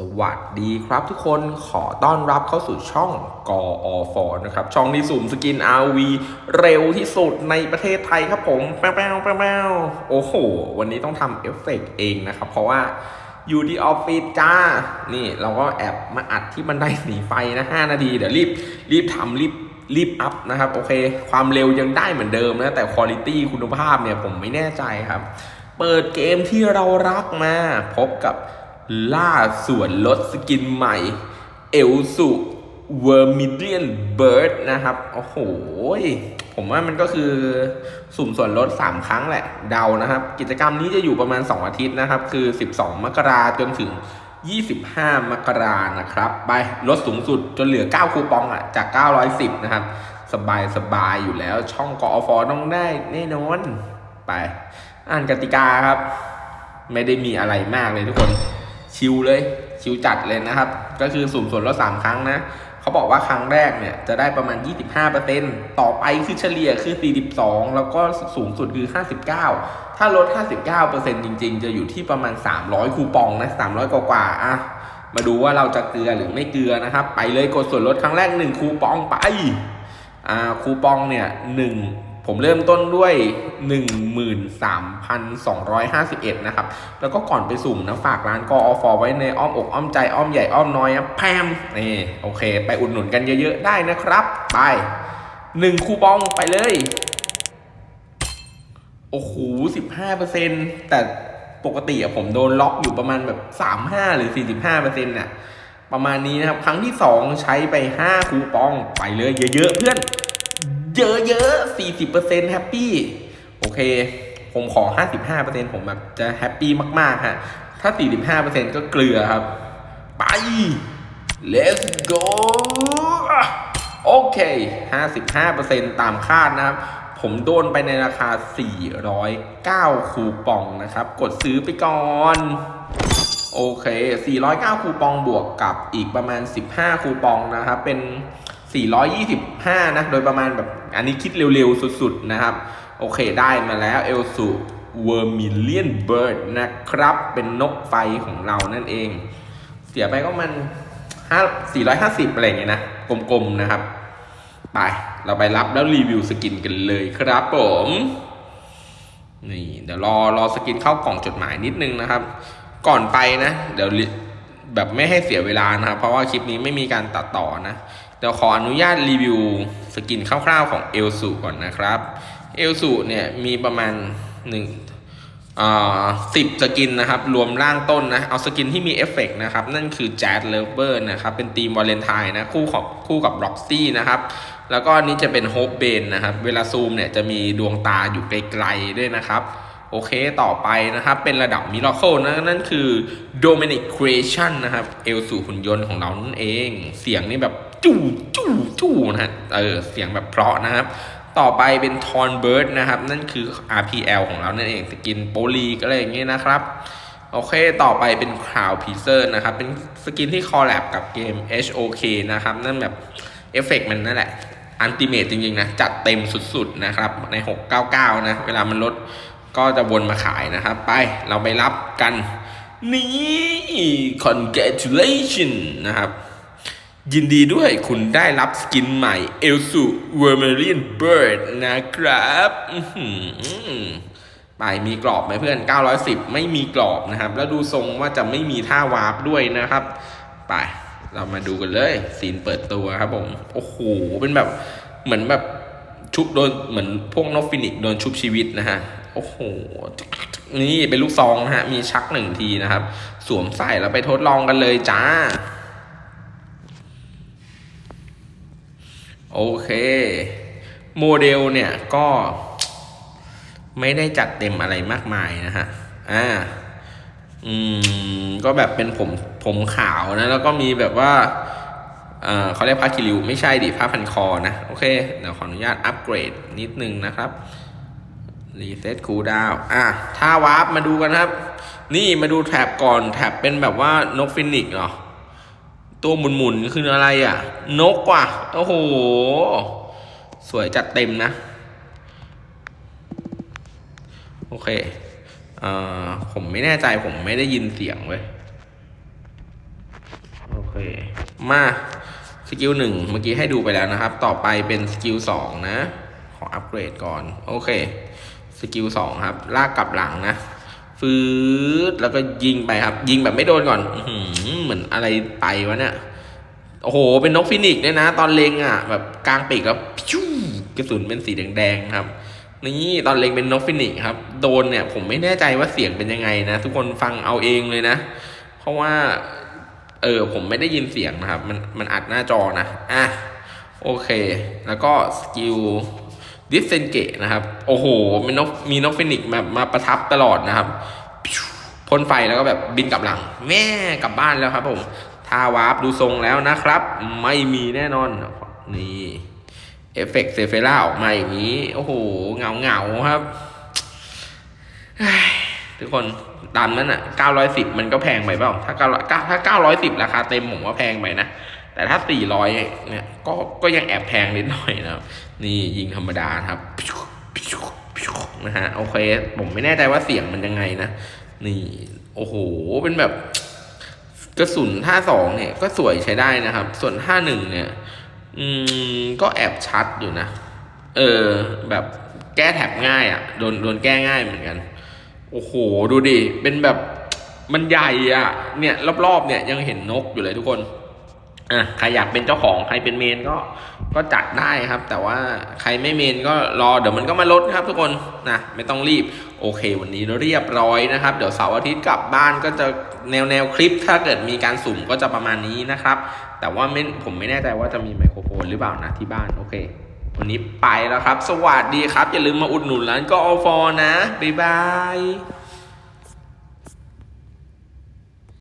สวัสดีครับทุกคนขอต้อนรับเข้าสู่ช่องกออฟนะครับ ช่องที่สุ่มสกิน RV เร็วที่สุดในประเทศไทยครับผม แป๊วแป๊วแป๊วโอ้โห วันนี้ต้องทำเอฟเฟกต์เองนะครับ เพราะว่าอยู่ที่ออฟฟิศจ้า นี่เราก็แอบมาอัดที่บันไดหนีไฟนะ 5 นาที เดี๋ยวรีบ รีบทำรีบรีบอัพนะครับ โอเค ความเร็วยังได้เหมือนเดิมนะ แต่คุณภาพคุณภาพเนี่ยผมไม่แน่ใจครับ เปิดเกมที่เรารักมาพบกับ ล่าส่วนลดสกินใหม่ เอลสุเวอร์มิเดียนเบิร์ดนะครับ โอ้โห ผมว่ามันก็คือสุ่มส่วนลด 3 ครั้งแหละ เดานะครับ กิจกรรมนี้จะอยู่ประมาณ 2 อาทิตย์นะครับ คือ 12 มกราจนถึง 25 มกรานะครับ ไปลดสูงสุดจนเหลือ 9 คูปองอะ จาก 910 นะครับ สบายสบายอยู่แล้ว ช่องกอฟอต้องได้แน่นอน ไป อ่านกติกาครับ ไม่ได้มีอะไรมากเลยทุกคน ชิลเลยชิลจัดเลยนะครับ ก็คือสุ่มส่วนลด3ครั้งนะเขาบอกว่าครั้งแรกเนี่ยจะได้ประมาณ 25%ต่อไปคือเฉลี่ยคือ 42 แล้วก็สูงสุดคือ 59 ถ้าลด 59%จริง ๆ จะอยู่ที่ประมาณ 300 คูปองนะ300 กว่ากว่าอะมาดูว่าเราจะเกลือหรือไม่เกลือนะครับ ไปเลยกดส่วนลดครั้งแรก 1 คูปองไปอ่าคูปองเนี่ยหนึ่ง ผมเริ่มต้นด้วย 13,251 นะครับ แล้วก็ก่อนไปสุ่มนะฝากร้านกอฟไว้ในอ้อมอกอ้อมใจอ้อมใหญ่อ้อมน้อยนะแพมนี่โอเค ไปอุดหนุนกันเยอะๆได้นะครับ ไปหนึ่งคูปองไปเลย โอ้โห15%แต่ปกติอะผมโดนล็อกอยู่ประมาณแบบ35หรือ45%น่ะประมาณนี้นะครับ ครั้งที่2ใช้ไป5คูปองไปเลยเยอะๆเพื่อน เยอะๆ40%แฮปปี้โอเค ผมขอ55%ผมแบบจะแฮปปี้มาก ๆ ฮะ ถ้า45%ก็เกลือครับ ไป let's go โอเค55%ตามคาดนะครับ ผมโดนไปในราคา409คูปองนะครับ กดซื้อไปก่อนโอเค 409 คูปองบวกกับอีกประมาณ 15 คูปองนะครับ เป็น 425 นะ โดยประมาณแบบอันนี้คิดเร็วๆ สุดๆ นะครับ โอเคได้มาแล้วเอลสุเวอร์มิเลียนเบิร์ดนะครับ เป็นนกไฟของเรานั่นเอง เสียไปก็มัน5 450 อะไรอย่างเงี้ยนะ กลมๆ นะครับ ไป เราไปรับแล้วรีวิวสกินกันเลยครับผมนี่เดี๋ยวรอรอสกินเข้ากล่องจดหมายนิดนึงนะครับ ก่อนไปนะ เดี๋ยวแบบไม่ให้เสียเวลานะครับ เพราะว่าคลิปนี้ไม่มีการตัดต่อนะ เดี๋ยวขออนุญาตรีวิวสกินคร่าวๆของเอลสูก่อนนะครับเอลสูเนี่ยมีประมาณหนึ่งอ่าสิบสกินนะครับ รวมร่างต้นนะ เอาสกินที่มีเอฟเฟกต์นะครับ นั่นคือแจ๊ดเลเวอร์นะครับ เป็นทีมวาเลนไทน์นะ คู่ของคู่กับร็อกซี่นะครับ แล้วก็อันนี้จะเป็นโฮปเบนนะครับ เวลาซูมเนี่ยจะมีดวงตาอยู่ไกลๆด้วยนะครับ โอเคต่อไปนะครับ เป็นระดับมิราเคิลนะนั่นคือ Dominic Creation นะครับ เอลสู่หุ่นยนต์ของเรานั่นเอง เสียงนี่แบบจู่จู่จู่นะฮะเออเสียงแบบเพราะนะครับต่อไปเป็น t o r n Bird นะครับ นั่นคือ RPL ของเรานั่นเองสกินโปลีก็อะไรอย่างเงี้ยนะครับ โอเค ต่อไปเป็น Crown p i e c e r นะครับ เป็นสกินที่คอลแลบกับเกม HOK นะครับ นั่นแบบเอฟเฟกมันนั่นแหละอันติเมตจริงๆนะ จัดเต็มสุดๆนะครับ ใน 699 นะ เวลามันลด ก็จะวนมาขายนะครับ ไปเราไปรับกัน นี่ congratulation นะครับ ยินดีด้วยคุณได้รับสกินใหม่เอลสูเวอร์เมเรียนเบิร์ดนะครับไปมีกรอบไหมเพื่อน 910 ไม่มีกรอบนะครับ แล้วดูทรงว่าจะไม่มีท่าวาร์ปด้วยนะครับ ไปเรามาดูกันเลยซีนเปิดตัวครับผม โอ้โห เป็นแบบเหมือนแบบชุบโดนเหมือนพวกนกฟินิกโดนชุบชีวิตนะฮะ โอ้โห นี่เป็นลูกซองนะฮะ มีชักหนึ่งทีนะครับ สวมใส่แล้วไปทดลองกันเลยจ้า โอเค โมเดลเนี่ยก็ ไม่ได้จัดเต็มอะไรมากมายนะฮะ อ่า อืม ก็แบบเป็นผมผมขาวนะ แล้วก็มีแบบว่าเออเขาเรียกผ้าคิริวไม่ใช่ดิผ้าพันคอนะ โอเค เดี๋ยวขออนุญาตอัปเกรดนิดนึงนะครับ รีเซ็ตคูดาวอะถ้าวาร์ปมาดูกันครับ นี่มาดูแท็บก่อนแท็บเป็นแบบว่านกฟินิกซ์เหรอ ตัวหมุนๆคืออะไรอะ นกว่ะ โอ้โห สวยจัดเต็มนะ โอเคเอ่อผมไม่แน่ใจผมไม่ได้ยินเสียงเว้ย โอเค มาสกิลหนึ่งเมื่อกี้ให้ดูไปแล้วนะครับ ต่อไปเป็นสกิลสองนะ ขออัปเกรดก่อน โอเค สกิลสองครับ ลากกลับหลังนะฟืดแล้วก็ยิงไปครับ ยิงแบบไม่โดนก่อนอืเหมือนอะไรไปวะเนี่ยโอ้โห เป็นนกฟินิกซ์ด้วยนะ ตอนเล็งอะ แบบกลางปีกแล้วพิ้วกระสุนเป็นสีแดงๆครับนี่ตอนเล็งเป็นนกฟินิกซ์ครับ โดนเนี่ย ผมไม่แน่ใจว่าเสียงเป็นยังไงนะ ทุกคนฟังเอาเองเลยนะ เพราะว่า เออผมไม่ได้ยินเสียงนะครับ มันมันอัดหน้าจอนะ อะ โอเค แล้วก็สกิล ดิสเซนเกตนะครับ โอ้โหมีนกมีนกฟินิกมามาประทับตลอดนะครับพ่นไฟแล้วก็แบบบินกลับหลัง แม่กลับบ้านแล้วครับผมท่าวาร์ปดูทรงแล้วนะครับ ไม่มีแน่นอน นี่เอฟเฟกต์เซเฟล่าออกมาอย่างนี้ โอ้โห เงาเงาครับ ทุกคนตามนั้นอะ 910 มันก็แพงไปเปล่า ถ้า900ถ้า910 ราคาเต็มผมว่าแพงไปนะ แต่ถ้า 400 เนี่ย ก็ ก็ยังแอบแพงนิดหน่อยนะครับ นี่ยิงธรรมดาครับ นะฮะ โอเค ผมไม่แน่ใจว่าเสียงมันยังไงนะ นี่ โอ้โห เป็นแบบ กระสุนท่าสองเนี่ย ก็สวยใช้ได้นะครับ ส่วนท่าหนึ่งเนี่ย อืม ก็แอบชัดอยู่นะ เออ แบบแก้แท็บง่ายอะ่ะ โดน โดนแก้ง่ายเหมือนกัน โอ้โห ดูดิ เป็นแบบ มันใหญ่อะ่ะ เนี่ย รอบๆ เนี่ย ยังเห็นนกอยู่เลยทุกคน อะใครอยากเป็นเจ้าของใครเป็นเมนก็ก็จัดได้ครับ แต่ว่าใครไม่เมนก็รอเดี๋ยวมันก็มาลดครับทุกคนนะไม่ต้องรีบโอเค วันนี้เรียบร้อยนะครับ เดี๋ยวเสาร์อาทิตย์กลับบ้านก็จะแนวแนวคลิป ถ้าเกิดมีการสุ่มก็จะประมาณนี้นะครับ แต่ว่าไม่ผมไม่แน่ใจว่าจะมีไมโครโฟนหรือเปล่านะที่บ้านโอเค วันนี้ไปแล้วครับ สวัสดีครับ อย่าลืมมาอุดหนุนร้านก็อฟอนะบ๊ายบาย